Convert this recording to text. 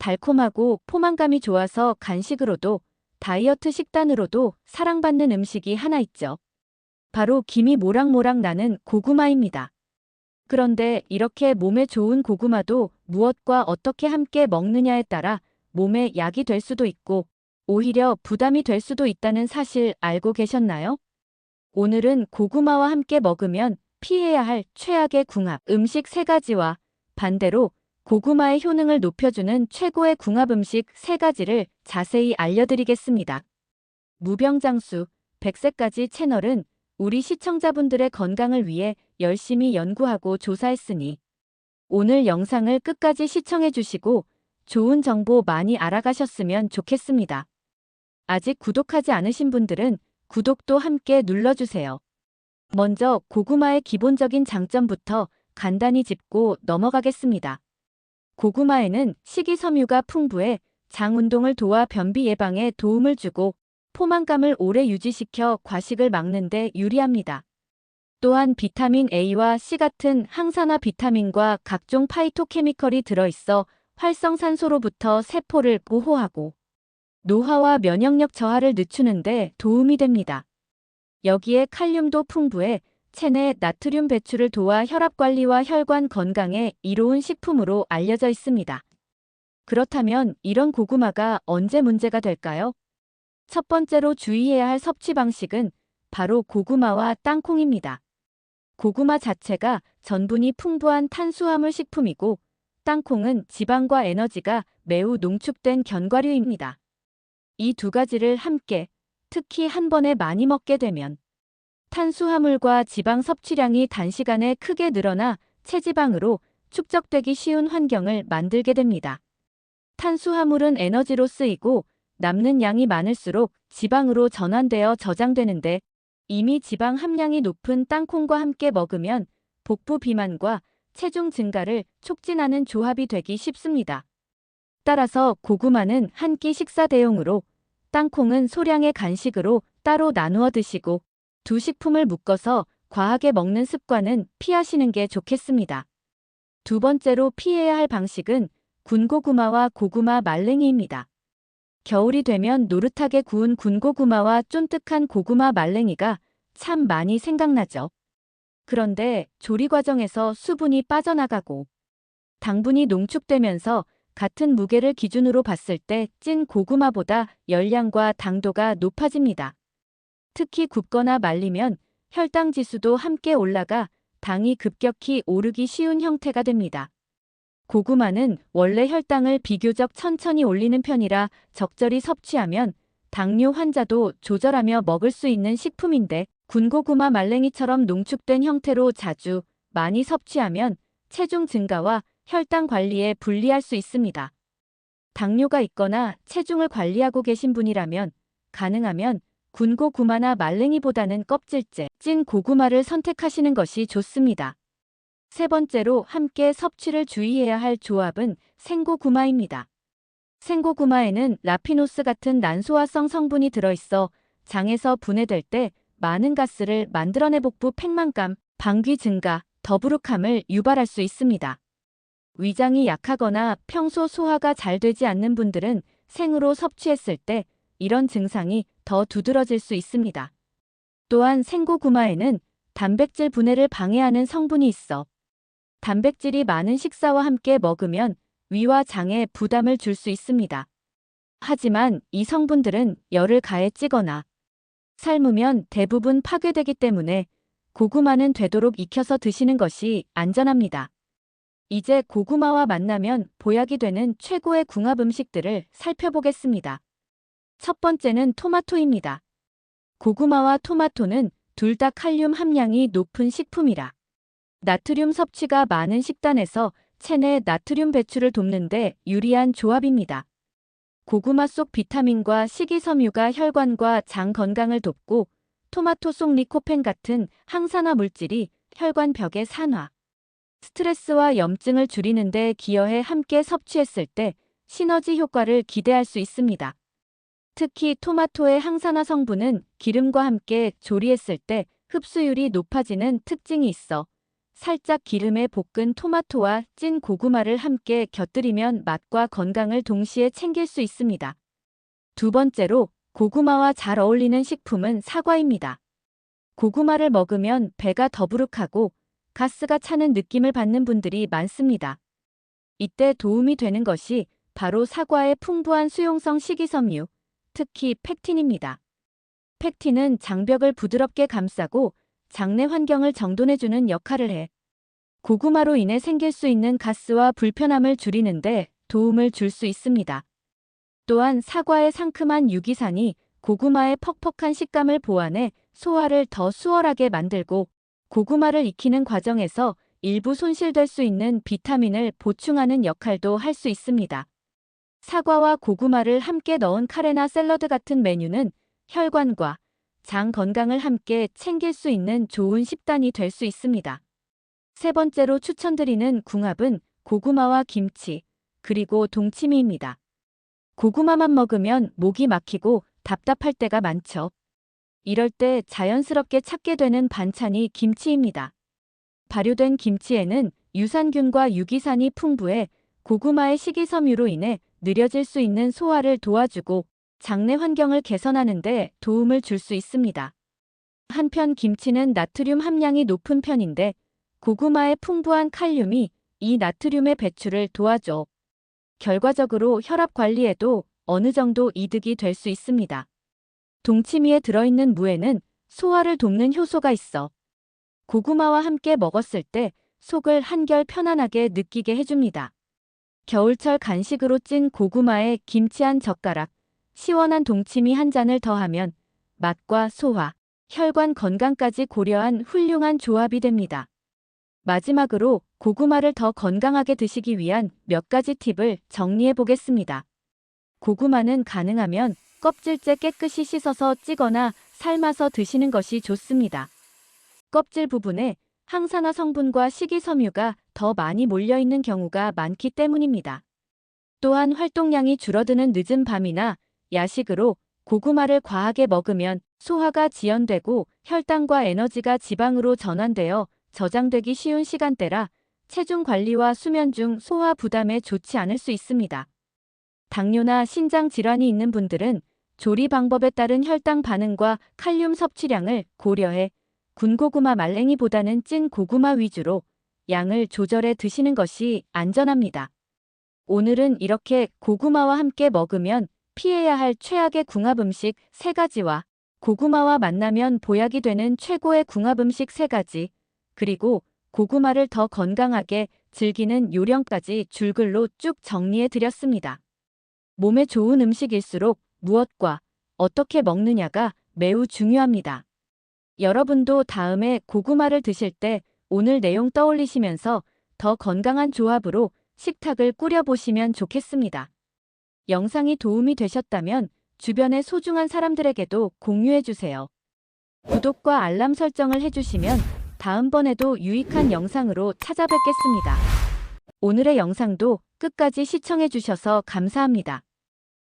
달콤하고 포만감이 좋아서 간식으로도 다이어트 식단으로도 사랑받는 음식이 하나 있죠. 바로 김이 모락모락 나는 고구마입니다. 그런데 이렇게 몸에 좋은 고구마도 무엇과 어떻게 함께 먹느냐에 따라 몸에 약이 될 수도 있고 오히려 부담이 될 수도 있다는 사실 알고 계셨나요? 오늘은 고구마와 함께 먹으면 피해야 할 최악의 궁합 음식 세가지와 반대로 고구마의 효능을 높여주는 최고의 궁합 음식 세가지를 자세히 알려드리겠습니다. 무병장수 100세까지 채널은 우리 시청자분들의 건강을 위해 열심히 연구하고 조사했으니 오늘 영상을 끝까지 시청해 주시고 좋은 정보 많이 알아가셨으면 좋겠습니다. 아직 구독하지 않으신 분들은 구독도 함께 눌러주세요. 먼저 고구마의 기본적인 장점부터 간단히 짚고 넘어가겠습니다. 고구마에는 식이섬유가 풍부해 장 운동을 도와 변비 예방에 도움을 주고 포만감을 오래 유지시켜 과식을 막는 데 유리합니다. 또한 비타민 A와 C 같은 항산화 비타민과 각종 파이토케미컬이 들어있어 활성산소로부터 세포를 보호하고 노화와 면역력 저하를 늦추는 데 도움이 됩니다. 여기에 칼륨도 풍부해 체내 나트륨 배출을 도와 혈압 관리와 혈관 건강에 이로운 식품으로 알려져 있습니다. 그렇다면 이런 고구마가 언제 문제가 될까요? 첫 번째로 주의해야 할 섭취 방식은 바로 고구마와 땅콩입니다. 고구마 자체가 전분이 풍부한 탄수화물 식품이고 땅콩은 지방과 에너지가 매우 농축된 견과류입니다. 이 두 가지를 함께 특히 한 번에 많이 먹게 되면 탄수화물과 지방 섭취량이 단시간에 크게 늘어나 체지방으로 축적되기 쉬운 환경을 만들게 됩니다. 탄수화물은 에너지로 쓰이고 남는 양이 많을수록 지방으로 전환되어 저장되는데 이미 지방 함량이 높은 땅콩과 함께 먹으면 복부 비만과 체중 증가를 촉진하는 조합이 되기 쉽습니다. 따라서 고구마는 한 끼 식사 대용으로 땅콩은 소량의 간식으로 따로 나누어 드시고 두 식품을 묶어서 과하게 먹는 습관은 피하시는 게 좋겠습니다. 두 번째로 피해야 할 방식은 군고구마와 고구마 말랭이입니다. 겨울이 되면 노릇하게 구운 군고구마와 쫀득한 고구마 말랭이가 참 많이 생각나죠. 그런데 조리 과정에서 수분이 빠져나가고 당분이 농축되면서 같은 무게를 기준으로 봤을 때 찐 고구마보다 열량과 당도가 높아집니다. 특히 굽거나 말리면 혈당 지수도 함께 올라가 당이 급격히 오르기 쉬운 형태가 됩니다. 고구마는 원래 혈당을 비교적 천천히 올리는 편이라 적절히 섭취하면 당뇨 환자도 조절하며 먹을 수 있는 식품인데 군고구마 말랭이처럼 농축된 형태로 자주 많이 섭취하면 체중 증가와 혈당 관리에 불리할 수 있습니다. 당뇨가 있거나 체중을 관리하고 계신 분이라면 가능하면 군고 구마나 말랭이보다는 껍질째 찐 고구마를 선택하시는 것이 좋습니다. 세 번째로 함께 섭취를 주의해야 할 조합은 생고구마입니다. 생고구마에는 라피노스 같은 난소화성 성분이 들어있어 장에서 분해될 때 많은 가스를 만들어내 복부 팽만감, 방귀 증가, 더부룩함을 유발할 수 있습니다. 위장이 약하거나 평소 소화가 잘 되지 않는 분들은 생으로 섭취했을 때 이런 증상이 더 두드러질 수 있습니다. 또한 생고구마에는 단백질 분해를 방해하는 성분이 있어 단백질이 많은 식사와 함께 먹으면 위와 장에 부담을 줄 수 있습니다. 하지만 이 성분들은 열을 가해 찌거나 삶으면 대부분 파괴되기 때문에 고구마는 되도록 익혀서 드시는 것이 안전합니다. 이제 고구마와 만나면 보약이 되는 최고의 궁합 음식들을 살펴보겠습니다. 첫 번째는 토마토입니다. 고구마와 토마토는 둘 다 칼륨 함량이 높은 식품이라 나트륨 섭취가 많은 식단에서 체내 나트륨 배출을 돕는데 유리한 조합입니다. 고구마 속 비타민과 식이섬유가 혈관과 장 건강을 돕고 토마토 속 리코펜 같은 항산화 물질이 혈관 벽의 산화, 스트레스와 염증을 줄이는 데 기여해 함께 섭취했을 때 시너지 효과를 기대할 수 있습니다. 특히 토마토의 항산화 성분은 기름과 함께 조리했을 때 흡수율이 높아지는 특징이 있어 살짝 기름에 볶은 토마토와 찐 고구마를 함께 곁들이면 맛과 건강을 동시에 챙길 수 있습니다. 두 번째로 고구마와 잘 어울리는 식품은 사과입니다. 고구마를 먹으면 배가 더부룩하고 가스가 차는 느낌을 받는 분들이 많습니다. 이때 도움이 되는 것이 바로 사과의 풍부한 수용성 식이섬유, 특히 팩틴입니다. 팩틴은 장벽을 부드럽게 감싸고 장내 환경을 정돈해주는 역할을 해 고구마로 인해 생길 수 있는 가스와 불편함을 줄이는데 도움을 줄 수 있습니다. 또한 사과의 상큼한 유기산이 고구마의 퍽퍽한 식감을 보완해 소화를 더 수월하게 만들고 고구마를 익히는 과정에서 일부 손실될 수 있는 비타민을 보충하는 역할도 할 수 있습니다. 사과와 고구마를 함께 넣은 카레나 샐러드 같은 메뉴는 혈관과 장 건강을 함께 챙길 수 있는 좋은 식단이 될 수 있습니다. 세 번째로 추천드리는 궁합은 고구마와 김치, 그리고 동치미입니다. 고구마만 먹으면 목이 막히고 답답할 때가 많죠. 이럴 때 자연스럽게 찾게 되는 반찬이 김치입니다. 발효된 김치에는 유산균과 유기산이 풍부해 고구마의 식이섬유로 인해 느려질 수 있는 소화를 도와주고 장내 환경을 개선하는 데 도움을 줄 수 있습니다. 한편 김치는 나트륨 함량이 높은 편인데 고구마의 풍부한 칼륨이 이 나트륨의 배출을 도와줘. 결과적으로 혈압 관리에도 어느 정도 이득이 될 수 있습니다. 동치미에 들어있는 무에는 소화를 돕는 효소가 있어 고구마와 함께 먹었을 때 속을 한결 편안하게 느끼게 해줍니다. 겨울철 간식으로 찐 고구마에 김치 한 젓가락, 시원한 동치미 한 잔을 더하면 맛과 소화, 혈관 건강까지 고려한 훌륭한 조합이 됩니다. 마지막으로 고구마를 더 건강하게 드시기 위한 몇 가지 팁을 정리해 보겠습니다. 고구마는 가능하면 껍질째 깨끗이 씻어서 찌거나 삶아서 드시는 것이 좋습니다. 껍질 부분에 항산화 성분과 식이섬유가 더 많이 몰려있는 경우가 많기 때문입니다. 또한 활동량이 줄어드는 늦은 밤이나 야식으로 고구마를 과하게 먹으면 소화가 지연되고 혈당과 에너지가 지방으로 전환되어 저장되기 쉬운 시간대라 체중 관리와 수면 중 소화 부담에 좋지 않을 수 있습니다. 당뇨나 신장 질환이 있는 분들은 조리 방법에 따른 혈당 반응과 칼륨 섭취량을 고려해 군고구마 말랭이보다는 찐 고구마 위주로 양을 조절해 드시는 것이 안전합니다. 오늘은 이렇게 고구마와 함께 먹으면 피해야 할 최악의 궁합 음식 3가지와 고구마와 만나면 보약이 되는 최고의 궁합 음식 3가지, 그리고 고구마를 더 건강하게 즐기는 요령까지 줄글로 쭉 정리해 드렸습니다. 몸에 좋은 음식일수록 무엇과 어떻게 먹느냐가 매우 중요합니다. 여러분도 다음에 고구마를 드실 때 오늘 내용 떠올리시면서 더 건강한 조합으로 식탁을 꾸려보시면 좋겠습니다. 영상이 도움이 되셨다면 주변의 소중한 사람들에게도 공유해주세요. 구독과 알람 설정을 해주시면 다음번에도 유익한 영상으로 찾아뵙겠습니다. 오늘의 영상도 끝까지 시청해주셔서 감사합니다.